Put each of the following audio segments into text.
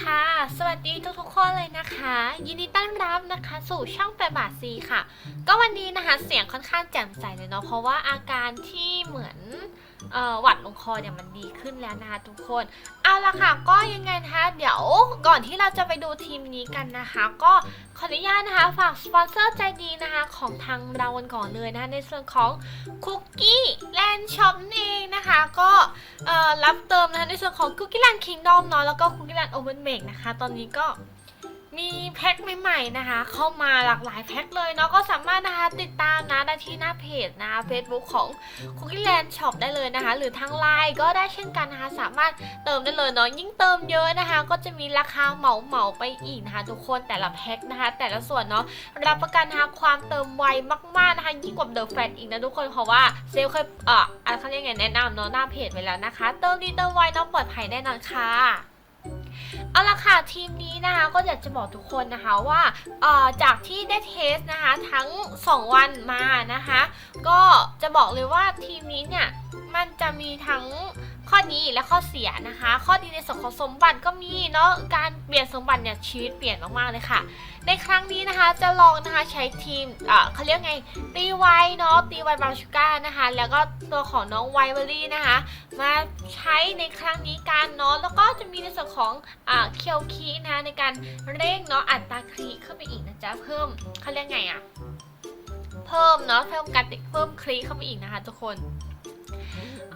ค่ะสวัสดีทุกๆคนเลยนะคะ ยินดีต้อนรับนะคะสู่ช่องแปบาทซีค่ะ ก็วันนี้นะคะเสียงค่อนข้างแจ่มใสเลยเนาะเพราะว่าอาการที่เหมือน หวัดลงคอเนี่ยมันดีขึ้นแล้วนะคะทุกคน เอาละค่ะก็ยังไงนะคะเดี๋ยวก่อนที่เราจะไปดูทีมนี้กันนะคะ ก็ขออนุญาตนะคะฝากสปอนเซอร์ใจดีนะคะของทางเราก่อนเลยนะคะในส่วนของคุกกี้แลนด์ช็อปเองนะคะ ก็รับเติมนะคะในส่วนของ Cookie Land Kingdom เนาะแล้วก็ Cookie Land Open Make นะคะ ตอนนี้ก็ มีแพ็คใหม่ๆนะคะ เข้ามาหลากหลายแพ็คเลยเนาะก็สามารถนะคะติดตามนะได้ที่หน้าเพจนะ Facebook ของ Cookie Land Shop ได้เลยนะคะ หรือทางไลน์ก็ได้เช่นกันนะคะ สามารถเติมได้เลยเนาะยิ่งเติมเยอะนะคะ ก็จะมีราคาเหมาเหมาๆไปอีกนะคะ ทุกคนแต่ละแพ็คนะคะ แต่ละส่วนเนาะรับประกันนะคะความเติมไวมากๆนะคะ ยิ่งกว่าเดอะแฟนอีกนะทุกคนเพราะว่าเซลเคยเอ่ออะไรเขาเรียกไงแนะนำเนาะหน้าเพจไว้แล้วนะคะ เติมดีเติมไวเนาะปลอดภัยแน่นอนค่ะ เอาละค่ะทีมนี้นะคะก็อยากจะบอกทุกคนนะคะว่าจากที่ได้เทสนะคะทั้ง 2 วันมานะคะ ก็จะบอกเลยว่าทีมนี้เนี่ยมันจะมีทั้ง ข้อดีและข้อเสียนะคะ ข้อดีในส่วนของสมบัติก็มีเนาะการเปลี่ยนสมบัติเนี่ยชีวิตเปลี่ยนมากๆเลยค่ะ ในครั้งนี้นะคะจะลองนะคะใช้ทีมเอ่อเขาเรียกไงตีไวเนาะตีไวบาชูก้านะคะ แล้วก็ตัวของน้องไวเวอรี่นะคะ มาใช้ในครั้งนี้กันเนาะแล้วก็จะมีในส่วนของอ่าเคียวคีนะคะในการเร่งเนาะอัตราคลีขึ้นไปอีกนะจ๊ะเพิ่มเขาเรียกไงอะเพิ่มเนาะเพิ่มการติดเพิ่มคลีเข้าไปอีกนะคะทุกคน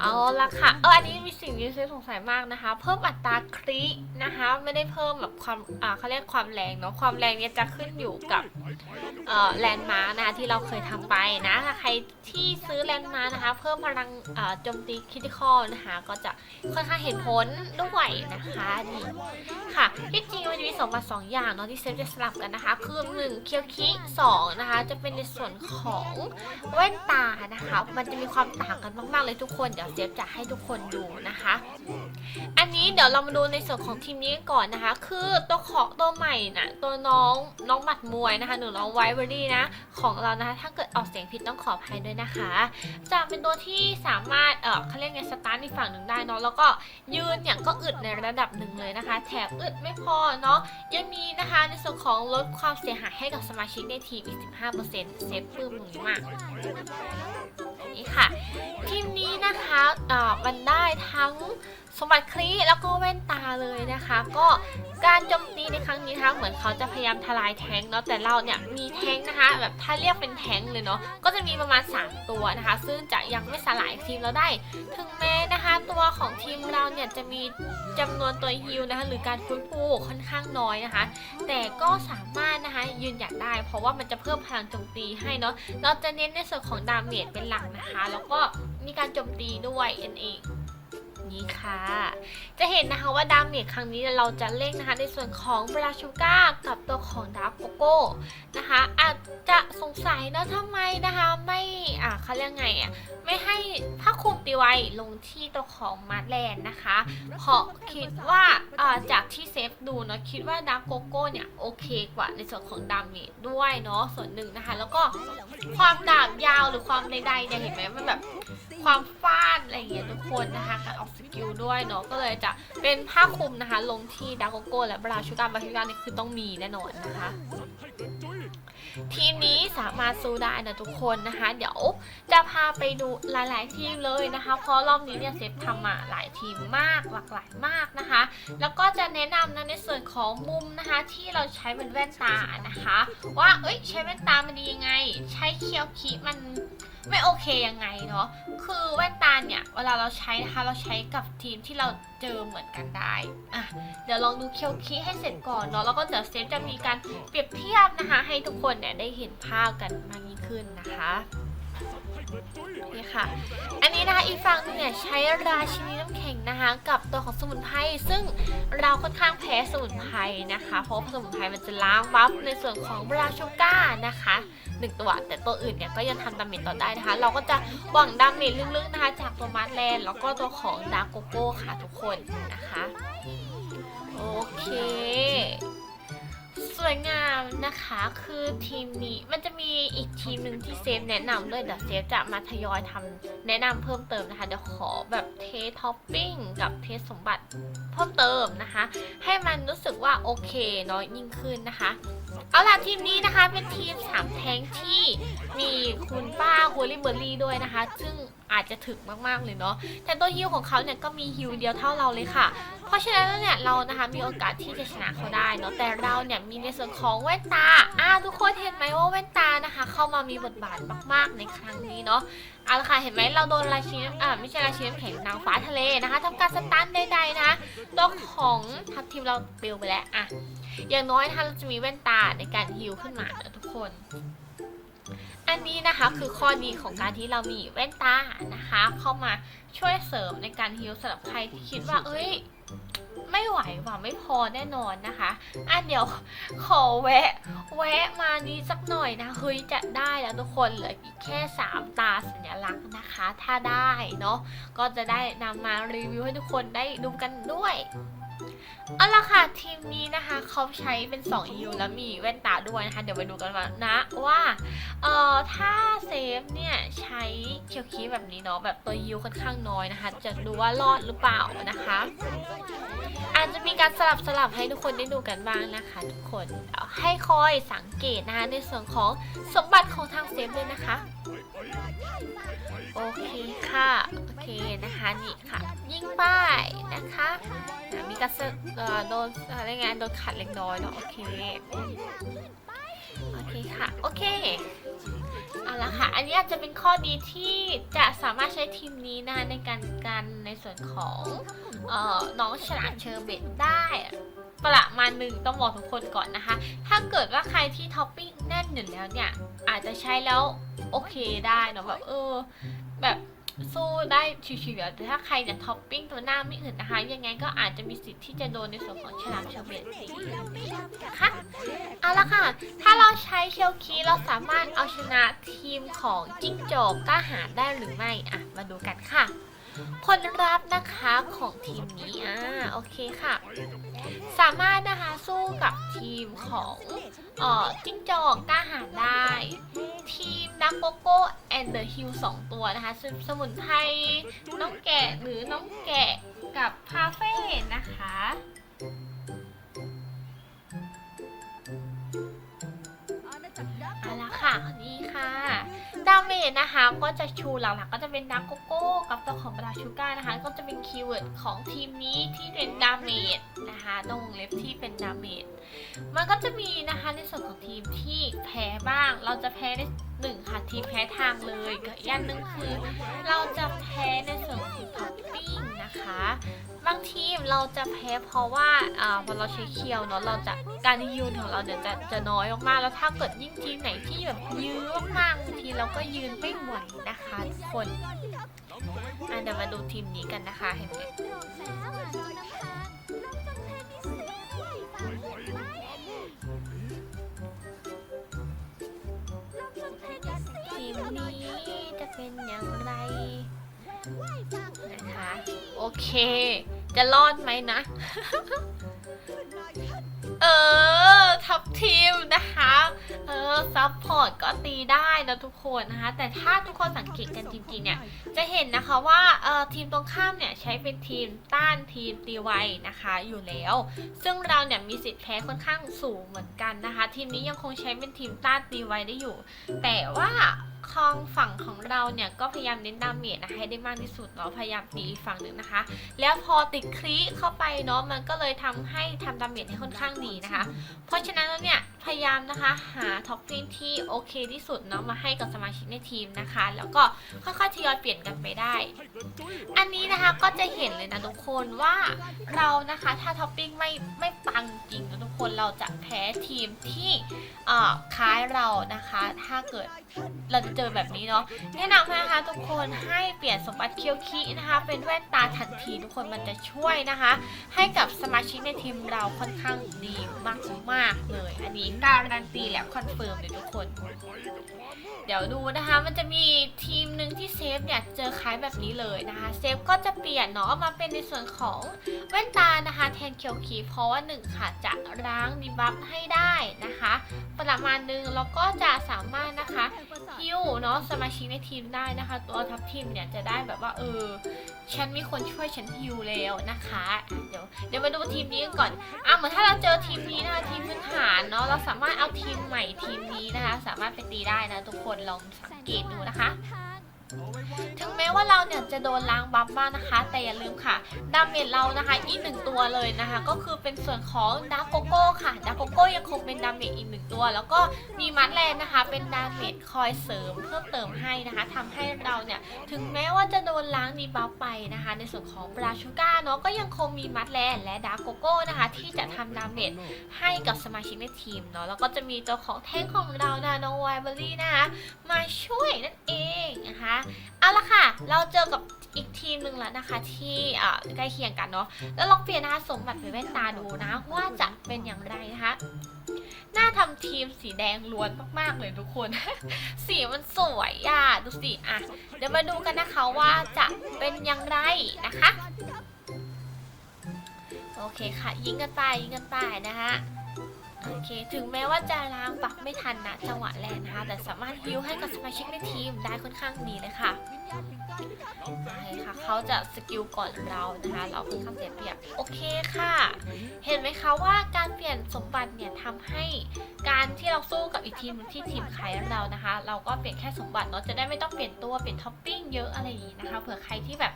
เอาละค่ะ เอออันนี้มีสิ่งที่เซสงสัยมากนะคะ เพิ่มอัตราคลินะคะ ไม่ได้เพิ่มแบบความอ่าเขาเรียกความแรงเนาะ ความแรงเนี่ยจะขึ้นอยู่กับเอ่อแลนด์มาร์นะคะที่เราเคยทำไปนะถ้าใครที่ซื้อแลนด์มาร์นะคะ เพิ่มพลังเอ่อโจมตีคริติคอลนะคะ ก็จะค่อนข้างเห็นผลด้วยนะคะนี่ค่ะที่จริงมันจะมีสองมาสองอย่างเนาะที่เซฟจะสลับกันนะคะ คือหนึ่งเคียวคิสองนะคะ จะเป็นในส่วนของแว่นตานะคะ มันจะมีความต่างกันมากๆเลยทุกคนเดี๋ยวเซฟจะให้ทุกคนดูนะคะ อันนี้เดี๋ยวเรามาดูในส่วนของทีมนี้ก่อนนะคะ คือตัวของตัวใหม่นะตัวน้องน้องหมัดมวยนะคะ หนูน้องไวเบอรี่นะ ของเรานะคะ ถ้าเกิดออกเสียงผิดต้องขออภัยด้วยนะคะ จะเป็นตัวที่สามารถเออเขาเรียกไงสตาร์ทในฝั่งหนึ่งได้เนาะแล้วก็ยืนเนี่ยก็อึดในระดับหนึ่งเลยนะคะ แถมอึดไม่พอเนาะยังมีนะคะในส่วนของลดความเสียหายให้กับสมาชิกในทีมอีก 15%เซฟปื้มตรงนี้มากนี่ค่ะทีมนี้นะคะเอ่อมันได้ทั้งสมบัติคลีแล้วก็แว่นตาเลยนะคะ ก็การโจมตีในครั้งนี้นะคะเหมือนเขาจะพยายามทลายแทงเนาะแต่เราเนี่ยมีแทงนะคะแบบถ้าเรียกเป็นแทงเลยเนาะก็จะมีประมาณ 3 ตัวนะคะ ซึ่งจะยังไม่สลายทีมเราได้ ถึงแม้นะคะตัวของทีมเราเนี่ยจะมีจำนวนตัวฮิลนะคะหรือการฟื้นฟูค่อนข้างน้อยนะคะ แต่ก็สามารถนะคะยืนหยัดได้ เพราะว่ามันจะเพิ่มพลังโจมตีให้เนาะเราจะเน้นในส่วนของดาเมจเป็นหลักนะคะ แล้วก็ มีการโจมตีด้วยนั่นเองนี่ค่ะ จะเห็นนะคะว่าดาเมจครั้งนี้เราจะเล่งนะคะในส่วนของบราชูก้ากับตัวของดาร์กโกโก้นะคะ อาจจะสงสัยนะทำไมนะคะไม่อ่าเขาเรียกไงอะไม่ให้ผ้าคลุมตีไวลงที่ตัวของมาร์แลนนะคะเพราะคิดว่าอ่าจากที่เซฟดูเนาะคิดว่าดาร์กโกโก้เนี่ยโอเคกว่าในส่วนของดาเมจด้วยเนาะส่วนหนึ่งนะคะ แล้วก็ความดาบยาวหรือความใดๆเนี่ยเห็นไหมมันแบบ ความฟาดอะไรอย่างเงี้ยทุกคนนะคะการออกสกิลด้วยเนาะก็เลยจะเป็นผ้าคลุมนะคะ ลงที่ดาร์กโกโก้และบราชูการบราชูการนี่คือต้องมีแน่นอนนะคะทีมนี้สามารถสู้ได้นะทุกคนนะคะ เดี๋ยวจะพาไปดูหลาย ๆ ทีมเลยนะคะเพราะรอบนี้เนี่ยเซฟทำมาหลายทีมมากหลากหลายมากนะคะ แล้วก็จะแนะนำนะในส่วนของมุมนะคะ ที่เราใช้เป็นแว่นตานะคะ ว่าเอ้ยใช้แว่นตามันดียังไง ใช้เคียวคีมันไม่โอเคยังไงเนาะ คือแว่นตาเนี่ย เวลาเราใช้นะคะ เราใช้กับทีมที่เราเจอเหมือนกันได้ อะ เดี๋ยวลองดูเคียวคีให้เสร็จก่อนเนาะ แล้วก็เดี๋ยวเซฟจะมีการเปรียบเทียบนะคะ ให้ทุกคนเนี่ยได้เห็นภาพกันมากยิ่งขึ้นนะคะ นี่ค่ะ อันนี้นะคะอีกฝั่งนึงเนี่ยใช้ราชินีน้ำแข็งนะคะกับตัวของสมุนไพรซึ่งเราค่อนข้างแพ้สมุนไพรนะคะ เพราะสมุนไพรมันจะล้างบัฟในส่วนของบราชก้านะคะหนึ่งตัวแต่ตัวอื่นเนี่ยก็ยังทำดาเมจต่อได้นะคะ เราก็จะหวังดาเมจลึกๆนะคะ จากตัวมาร์แลนแล้วก็ตัวของดาร์โกโก้ค่ะทุกคนนะคะ โอเค สวยงามนะคะคือทีมนี้มันจะมีอีกทีมหนึ่งที่เซฟแนะนำด้วยเดี๋ยวเซฟจะมาทยอยทำแนะนำเพิ่มเติมนะคะเดี๋ยวขอแบบเทสท็อปปิ้งกับเทสสมบัติเพิ่มเติมนะคะ ให้มันรู้สึกว่าโอเคน้อยยิ่งขึ้นนะคะ เอาล่ะทีมนี้นะคะเป็นทีมสามแทงที่ มีคุณป้าฮูลี่เบอร์รี่ด้วยนะคะ ซึ่งอาจจะถึกมากๆเลยเนาะ แต่ตัวฮิวของเขาเนี่ยก็มีฮิวเดียวเท่าเราเลยค่ะ เพราะฉะนั้นแล้วเนี่ยเรานะคะมีโอกาสที่จะชนะเขาได้เนาะ แต่เราเนี่ยมีในส่วนของแว่นตา อ่าทุกคนเห็นไหมว่าแว่นตานะคะ เข้ามามีบทบาทมาก ๆ ในครั้งนี้เนาะเอาละค่ะเห็นไหมเราโดนราชินีอ่าไม่ใช่ราชินีแข็งนางฟ้าทะเลนะคะทำการสตันใดๆนะคะตัวของทัพทีมเราเปลวไปแล้วอะอย่างน้อยถ้าเราจะมีแว่นตาในการฮิวขึ้นมานะทุกคน อันนี้นะคะคือข้อดีของการที่เรามีแว่นตานะคะ เข้ามาช่วยเสริมในการฮิลสำหรับใครที่คิดว่า เอ้ย ไม่ไหวว่ะไม่พอแน่นอนนะคะอะเดี๋ยวขอแวะ แวะมานี้สักหน่อยนะเฮ้ยจะได้แล้วทุกคนเหลืออีกแค่ 3 ตาสัญลักษณ์นะคะ ถ้าได้เนาะก็จะได้นำมารีวิวให้ทุกคนได้ดูกันด้วย เอาละค่ะทีมนี้นะคะเขาใช้เป็น2 EU แล้วมีแว่นตาด้วยนะคะ เดี๋ยวไปดูกันว่านะว่าเอ่อถ้าเซฟเนี่ยใช้เคียวคีแบบนี้เนาะแบบตัว EU ค่อนข้างน้อยนะคะ จะดูว่ารอดหรือเปล่านะคะ อาจจะมีการสลับสลับให้ทุกคนได้ดูกันบ้างนะคะทุกคนให้คอยสังเกตนะคะในส่วนของสมบัติของทางเซฟด้วยนะคะ โอเคค่ะ นะคะนี่ค่ะ ยิงป้ายนะคะมีกระเอ่อโดนอะไรไงโดนขัดเล็กน้อยเนาะโอเคโอเคค่ะ โอเคเอาละค่ะ อันนี้อาจจะเป็นข้อดีที่จะสามารถใช้ทีมนี้นะคะในการกันในส่วนของเอ่อน้องฉลาดเชอร์เบตได้ประมาณหนึ่งต้องบอกทุกคนก่อนนะคะ ถ้าเกิดว่าใครที่ท็อปปิ้งแน่นอยู่แล้วเนี่ย อาจจะใช้แล้วโอเคได้เนอะแบบเออแบบ สู้ได้ชิวๆแต่ถ้าใครเนี่ยท็อปปิ้งตัวหน้าไม่อื่นนะคะ ยังไงก็อาจจะมีสิทธิ์ที่จะโดนในส่วนของฉลามเชอร์เบตนะคะเอาละค่ะ ถ้าเราใช้เชลคีเราสามารถเอาชนะทีมของจิ้งจอกกล้าหาญได้หรือไม่ อะ มาดูกันค่ะ ผลลัพธ์นะคะของทีมนี้อ่าโอเคค่ะ สามารถนะคะสู้กับทีมของเอ่อจิ้งจอกกล้าหาญได้ ทีมนักโกโก้แอนเดอร์ฮิลสองตัวนะคะสสมุนไพรน้องแกะหรือน้องแกะกับคาเฟ่นะคะเอาละค่ะนี่ค่ะ ดาเมจนะคะ ก็จะชูหลักๆก็จะเป็นดักโกโก้กับตัวของบราชูก้านะคะ ก็จะเป็นคีย์เวิร์ดของทีมนี้ที่เป็นดาเมจนะคะตรงวงเล็บที่เป็นดาเมจ มันก็จะมีนะคะในส่วนของทีมที่แพ้บ้าง เราจะแพ้ในหนึ่งค่ะทีมแพ้ทางเลยกับอีกอันหนึ่งคือ เราจะแพ้ในส่วนของท็อปปิ้งนะคะ บางทีมเราจะแพ้เพราะว่าอ่าพอเราใช้เคียวเนาะเราจะการยืนของเราเนี่ยจะจะน้อยมากๆแล้วถ้าเกิดยิ่งทีมไหนที่แบบยืนมากๆบางทีเราก็ยืนไม่ไหวนะคะทุกคนอะเดี๋ยวมาดูทีมนี้กันนะคะเห็นไหม ทีมนี้จะเป็นอย่างไรนะคะ โอเค จะรอดไหมนะ เออ ทับทีมนะคะ เออ ซัพพอร์ตก็ตีได้นะทุกคนนะคะ แต่ถ้าทุกคนสังเกตกันจริงๆเนี่ย จะเห็นนะคะว่าเออทีมตรงข้ามเนี่ยใช้เป็นทีมต้านทีมตีไวนะคะอยู่แล้ว ซึ่งเราเนี่ยมีสิทธิ์แพ้ค่อนข้างสูงเหมือนกันนะคะ ทีมนี้ยังคงใช้เป็นทีมต้านตีไวได้อยู่ แต่ว่าค องฝั่งของเราเนี่ยก็พยายามเน้นดาเมจนะให้ได้มากที่สุดเนาะพยายามตีฝั่งหนึ่งนะคะ แล้วพอติดคลีเข้าไปเนาะมันก็เลยทำให้ทำดาเมจให้ค่อนข้างดีนะคะ เพราะฉะนั้นแล้วเนี่ย พพยายามนะคะ หาท็อปปิ้งที่โอเคที่สุดเนาะมาให้กับสมาชิกในทีมนะคะ แล้วก็ค่อยๆทยอยเปลี่ยนกันไปได้ อันนี้นะคะก็จะเห็นเลยนะทุกคนว่าเรานะคะถ้าท็อปปิ้งไม่ไม่ปังจริงนะทุกคนเราจะแพ้ทีมที่เอ่อคล้ายเรานะคะ ถ้าเกิดเราจะเจอแบบนี้เนาะแนะนำนะคะทุกคนให้เปลี่ยนสมบัติเคียวคินะคะ เป็นแว่นตาทันทีทุกคนมันจะช่วยนะคะ ให้กับสมาชิกในทีมเราค่อนข้างดีมากๆเลย อันนี้การันตีและคอนเฟิร์มเลยทุกคน เดี๋ยวดูนะคะ มันจะมีทีมหนึ่งที่เซฟเนี่ยเจอคล้ายแบบนี้เลยนะคะ เซฟก็จะเปลี่ยนเนาะมาเป็นในส่วนของแว่นตานะคะ แทนเคียวคีเพราะว่าหนึ่งค่ะจะล้างดีบัฟให้ได้นะคะ ประมาณหนึงแล้วก็จะสามารถนะคะฮิวเนาะสมาชิกในทีมได้นะคะ ตัวทัพทีมเนี่ยจะได้แบบว่าเออฉันมีคนช่วยฉันฮิวแล้วนะคะอะเดี๋ยวเดี๋ยวมาดูทีมนี้กันก่อนอะเหมือนถ้าเราเจอทีมนี้นะคะทีมพื้นฐานเนาะเราสามารถเอาทีมใหม่ทีมนี้นะคะ สามารถไปตีได้นะทุกคนลองสังเกตดูนะคะ ถึงแม้ว่าเราเนี่ยจะโดนล้างบัฟบ้างนะคะ แต่อย่าลืมค่ะดาเมจเรานะคะ อีกหนึ่งตัวเลยนะคะ ก็คือเป็นส่วนของดาร์โกโก้ค่ะดาร์โกโก้ยังคงเป็นดาเมจอีกหนึ่งตัว แล้วก็มีมัดแลนนะคะ เป็นดาเมจคอยเสริมเพิ่มเติมให้นะคะทำให้เราเนี่ยถึงแม้ว่าจะโดนล้างดีบัฟไปนะคะ ในส่วนของปราชูก้าเนาะก็ยังคงมีมัดแลนและดาร์โกโก้นะคะ ที่จะทำดาเมจให้กับสมาชิกในทีมเนาะแล้วก็จะมีตัวของแท่งของเรานะน้องไวเบอรี่นะคะมาช่วยนั่นเองนะคะเอาละค่ะ เราเจอกับอีกทีมหนึ่งแล้วนะคะ ที่ใกล้เคียงกันเนาะแล้วลองเปลี่ยนนะสมบัติเป็นแว่นตาดูนะว่าจะเป็นอย่างไรนะคะหน้าทำทีมสีแดงล้วนมากๆเลยทุกคน สีมันสวยอะดูสิอะ เดี๋ยวมาดูกันนะคะว่าจะเป็นอย่างไรนะคะ โอเคค่ะ ยิงกันไปยิงกันไปนะคะ โอเค ถึงแม้ว่าจะล้างปักไม่ทันนะจังหวะแรกนะคะ แต่สามารถฮิวให้กับสมาชิกในทีมได้ค่อนข้างดีเลยค่ะ ใช่ค่ะเขาจะสกิลก่อนเรานะคะเราค่อนข้างเสียเปรียบโอเคค่ะ เห็นไหมคะว่าการเปลี่ยนสมบัติเนี่ยทำให้การที่เราสู้กับอีกทีมหนึ่งที่ทีมใครเรานะคะ เราก็เปลี่ยนแค่สมบัติเนาะจะได้ไม่ต้องเปลี่ยนตัวเปลี่ยนท็อปปิ้งเยอะอะไรอย่างนี้นะคะเผื่อใครที่แบบ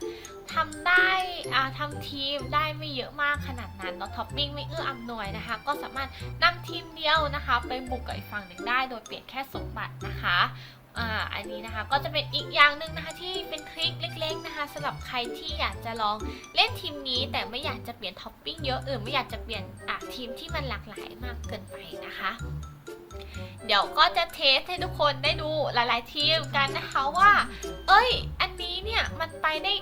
ทำได้อ่าทำทีมได้ไม่เยอะมากขนาดนั้นเนาะท็อปปิ้งไม่เอื้ออำนวยนะคะ ก็สามารถนำทีมเดียวนะคะ ไปบุกกับอีกฝั่งหนึ่งได้ โดยเปลี่ยนแค่สมบัตินะคะ อ่า อันนี้นะคะก็จะเป็นอีกอย่างหนึ่งนะคะที่เป็นทริคเล็ก ๆนะคะสำหรับใครที่อยากจะลองเล่นทีมนี้ แต่ไม่อยากจะเปลี่ยนท็อปปิ้งเยอะหรือไม่อยากจะเปลี่ยนอะทีมที่มันหลากหลายมากเกินไปนะคะ เดี๋ยวก็จะเทสให้ทุกคนได้ดูหลาย ๆ ทีมกันนะคะว่า เอ้ย อันนี้เนี่ยมันไปได้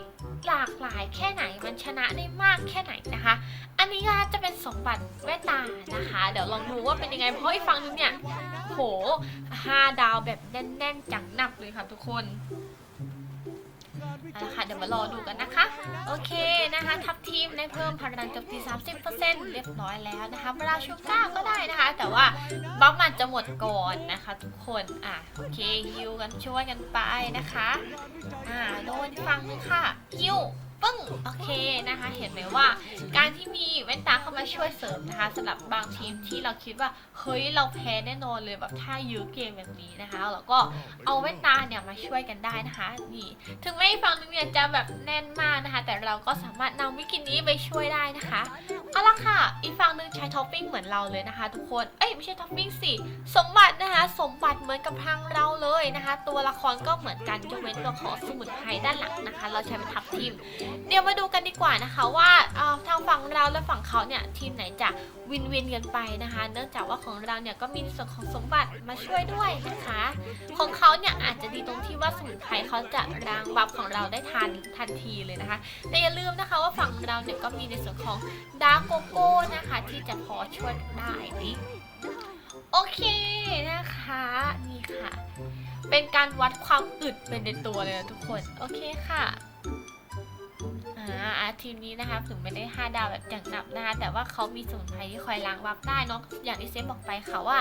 หลากหลายแค่ไหนมันชนะได้มากแค่ไหนนะคะ อันนี้ก็จะเป็นสมบัติแว่นตานะคะ เดี๋ยวลองดูว่าเป็นยังไงเพราะอีกฝั่งนึงเนี่ยโหห้าดาวแบบแน่นๆจังหนักเลยค่ะทุกคน เอาละค่ะเดี๋ยวมารอดูกันนะคะ โอเคนะคะทัพทีมได้เพิ่มพลังโจมตี 30%เรียบร้อยแล้วนะคะเวลาชูก้าก็ได้นะคะ แต่ว่าบัฟมันจะหมดก่อนนะคะ ทุกคนอะโอเคฮิวกันช่วยกันไปนะคะอ่าโดนฟังค่ะฮิว ปึ้งโอเคนะคะ เห็นไหมว่า การที่มีแว่นตาเข้ามาช่วยเสริมนะคะสำหรับบางทีมที่เราคิดว่าเฮ้ยเราแพ้แน่นอนเลยแบบถ้ายื้อเกมแบบนี้นะคะแล้วก็เอาแว่นตาเนี่ยมาช่วยกันได้นะคะนี่ถึงแม้อีกฝั่งนึงเนี่ยจะแบบแน่นมากนะคะ แต่เราก็สามารถนำวิกินี้ไปช่วยได้นะคะเอาละค่ะ อีกฝั่งนึงใช้ท็อปปิ้งเหมือนเราเลยนะคะ ทุกคน เอ้ยไม่ใช่ท็อปปิ้งสิ สมบัตินะคะ สมบัติเหมือนกับทางเราเลยนะคะ ตัวละครก็เหมือนกันยกเว้นตัวของสมุนไพรด้านหลังนะคะ เราใช้เป็นทับทีมเดี๋ยวมาดูกันดีกว่านะคะว่าทางฝั่งเราและฝั่งเขาเนี่ยทีมไหนจะวินวินกันไปนะคะ เนื่องจากว่าของเราเนี่ยก็มีส่วนของสมบัติมาช่วยด้วยนะคะ ของเขาเนี่ยอาจจะดีตรงที่ว่าสมุนไพรเขาจะรางบัฟของเราได้ทันทันทีเลยนะคะ แต่อย่าลืมนะคะว่าฝั่งเราเนี่ยก็มีในส่วนของดาร์กโกโก้นะคะ ที่จะพอช่วยได้นี่โอเคนะคะนี่ค่ะ เป็นการวัดความอึดเป็นในตัวเลยนะทุกคน โอเคค่ะ อาทีมนี้นะคะถึงไม่ได้ 5 ดาวแบบอย่างหนับนะคะแต่ว่าเขามีสมุนไพรที่คอยล้างวับได้เนาะอย่างที่เซฟบอกไปค่ะว่า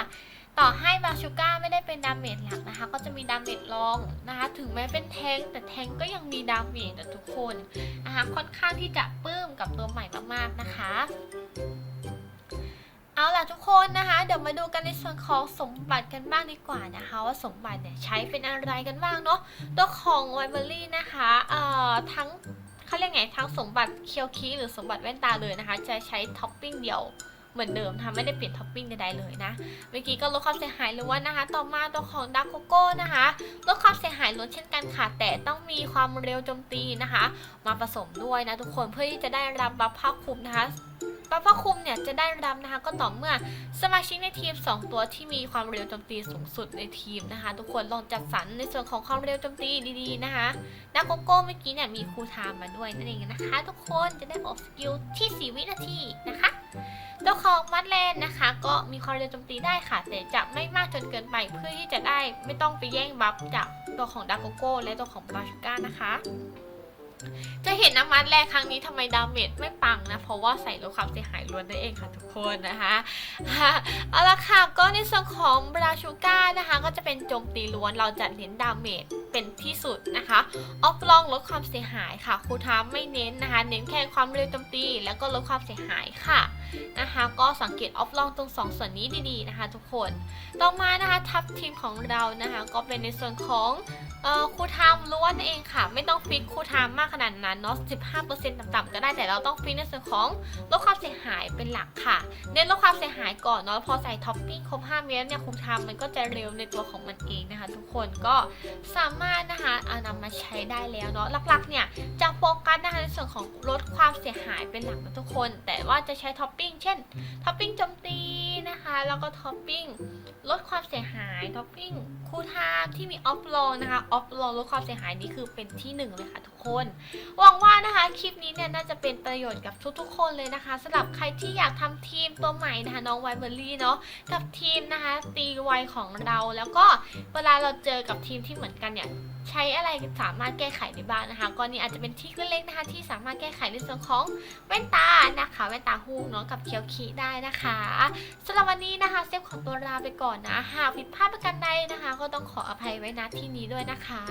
ต่อให้บาชูก้าไม่ได้เป็นดาเมจหลักนะคะ ก็จะมีดาเมจรองนะคะ ถึงแม้เป็นแทงค์แต่แทงค์ก็ยังมีดาเมจนะทุกคนนะคะค่อนข้างที่จะปื้มกับตัวใหม่มากๆนะคะเอาล่ะทุกคนนะคะ เดี๋ยวมาดูกันในส่วนของสมบัติกันบ้างดีกว่านะคะ ว่าสมบัติเนี่ยใช้เป็นอะไรกันบ้างเนาะตัวของไวเบอรี่นะคะเอ่อทั้ง เขาเรียกไงทั้งสมบัติเคียวคีหรือสมบัติแว่นตาเลยนะคะ จะใช้ท็อปปิ้งเดียวเหมือนเดิมทำไม่ได้เปลี่ยนท็อปปิ้งใดๆเลยนะ เมื่อกี้ก็ลดความเสียหายล้วนนะคะ ต่อมาตัวของดักโกโก้นะคะลดความเสียหายล้วนเช่นกันค่ะ แต่ต้องมีความเร็วโจมตีนะคะ มาผสมด้วยนะทุกคนเพื่อที่จะได้รับบัฟภาคคุมนะคะ บัฟภาคคุมเนี่ยจะได้รับนะคะก็ต่อเมื่อสมาชิกในทีม 2 ตัวที่มีความเร็วโจมตีสูงสุดในทีมนะคะ ทุกคนลองจัดสรรในส่วนของความเร็วโจมตีดีๆนะคะดักโกโก้เมื่อกี้เนี่ยมีคูลไทม์มาด้วยนั่นเองนะคะ ทุกคนจะได้ออกสกิลที่ 4 วินาทีนะคะตัวของมัดแลนนะคะ ก็มีความเร็วโจมตีได้ค่ะ แต่จะไม่มากจนเกินไปเพื่อที่จะได้ไม่ต้องไปแย่งบัฟจากตัวของดาโกโก้และตัวของบราชูก้านะคะ จะเห็นน้ำมันแรกครั้งนี้ทำไมดาเมจไม่ปังนะ เพราะว่าใส่ลดความเสียหายล้วนได้เองค่ะทุกคนนะคะเอาละค่ะก็ในส่วนของบราชูก้านะคะ ก็จะเป็นโจมตีล้วนเราจะเน้นดาเมจเป็นที่สุดนะคะออฟลองลดความเสียหายค่ะครูทามไม่เน้นนะคะ เน้นแค่ความเร็วโจมตี แล้วก็ลดความเสียหายค่ะนะคะ ก็สังเกตออฟลองตรงสองส่วนนี้ดีๆนะคะ ทุกคนต่อมานะคะทัพทีมของเรานะคะ ก็เป็นในส่วนของครูไทม์ล้วนเองค่ะ ไม่ต้องฟิกครูไทม์มากขนาดนั้นเนาะ15%ต่ำๆก็ได้แต่เราต้องฟิกในส่วนของลดความเสียหายเป็นหลักค่ะ เน้นลดความเสียหายก่อนเนาะพอใส่ท็อปปิ้งครบ5เมตรเนี่ยครูไทม์มันก็จะเร็วในตัวของมันเองนะคะ ทุกคนก็สามารถนะคะเอานำมาใช้ได้แล้วเนาะหลักๆเนี่ยจะโฟกัสนะคะในส่วนของลดความเสียหายเป็นหลักนะทุกคน แต่ว่าจะใช้ท็อปปิ้งเช่นท็อปปิ้งโจมตีนะคะ แล้วก็ท็อปปิ้ง ลดความเสียหายท็อปปิ้งคู่ท่าที่มีออฟโลนะคะออฟโลลดความเสียหายนี่คือเป็นที่หนึ่งเลยค่ะทุกคนหวังว่านะคะคลิปนี้เนี่ยน่าจะเป็นประโยชน์กับทุกๆ คนเลยนะคะสำหรับใครที่อยากทำทีมตัวใหม่นะคะน้องไวเบอรี่เนาะกับทีมนะคะตีไวของเราแล้วก็เวลาเราเจอกับทีมที่เหมือนกันเนี่ย ใช้อะไรสามารถแก้ไขได้บ้างนะคะก็นี่อาจจะเป็นทริคเล็กๆนะคะ ที่สามารถแก้ไขในส่วนของแว่นตานะคะแว่นตาฮูกเนาะกับเคียวคีได้นะคะสำหรับวันนี้นะคะเซฟขอตัวลาไปก่อนนะหากผิดพลาดประการใดนะคะ ก็ต้องขออภัยไว้ณที่นี้ด้วยนะคะ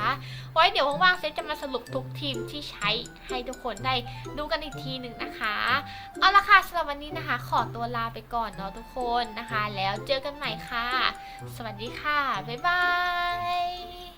ไว้เดี๋ยวว่างๆเซฟจะมาสรุปทุกทีมที่ใช้ให้ทุกคนได้ดูกันอีกทีหนึ่งนะคะเอาละค่ะสำหรับวันนี้นะคะ ขอตัวลาไปก่อนเนาะทุกคนนะคะ แล้วเจอกันใหม่ค่ะ สวัสดีค่ะบ๊ายบาย「